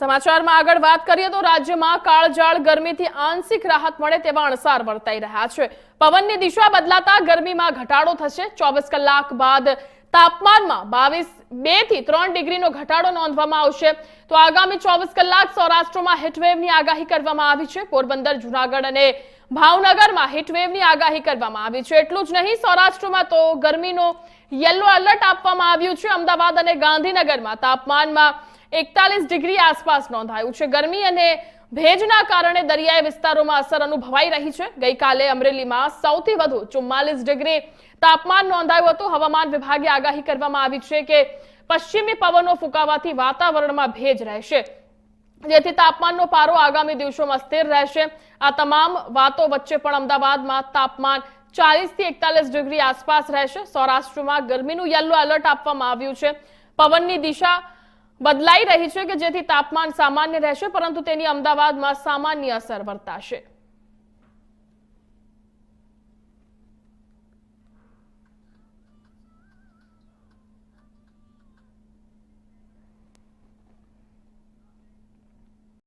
સમાચારમાં આગળ વાત કરીએ તો રાજ્યમાં કાળજાળ ગરમીથી આંશિક રાહત મળે તેવા અણસાર વર્તાઈ રહ્યા છે. પવનની દિશા બદલાતા ગરમીમાં ઘટાડો થશે. ચોવીસ કલાક બાદ તાપમાનમાં બાવીસ બેથી ત્રણ ડિગ્રીનો ઘટાડો નોંધવામાં આવશે. તો આગામી ચોવીસ કલાક સૌરાષ્ટ્રમાં હીટવેવની આગાહી કરવામાં આવી છે. પોરબંદર, જુનાગઢ અને ભાવનગરમાં હીટવેવની આગાહી કરવામાં આવી છે. એટલું જ નહીં, સૌરાષ્ટ્રમાં તો ગરમીનો યલો એલર્ટ આપવામાં આવ્યું છે. અમદાવાદ અને ગાંધીનગરમાં તાપમાનમાં એકતાલીસ ડિગ્રી આસપાસ નોંધાયું છે. ગરમી અને ભેજના કારણે દરિયાઈ વિસ્તારોમાં અસર અનુભવાઈ રહી છે. ગઈકાલે અમરેલીમાં સૌથી વધુ ચુમ્માલીસ ડિગ્રી તાપમાન નોંધાયું હતું. હવામાન વિભાગે આગાહી કરવામાં આવી છે કે પશ્ચિમી પવનો ફૂંકાવાથી વાતાવરણમાં ભેજ રહેશે, જેથી તાપમાનનો પારો આગામી દિવસોમાં સ્થિર રહેશે. આ તમામ વાતો વચ્ચે પણ અમદાવાદમાં તાપમાન ચાલીસથી એકતાલીસ ડિગ્રી આસપાસ રહેશે. સૌરાષ્ટ્રમાં ગરમીનું યલો એલર્ટ આપવામાં આવ્યું છે. પવનની દિશા બદલાઈ રહી છે કે જેથી તાપમાન સામાન્ય રહેશે પરંતુ તેની અમદાવાદમાં સામાન્ય અસર વર્તાશે.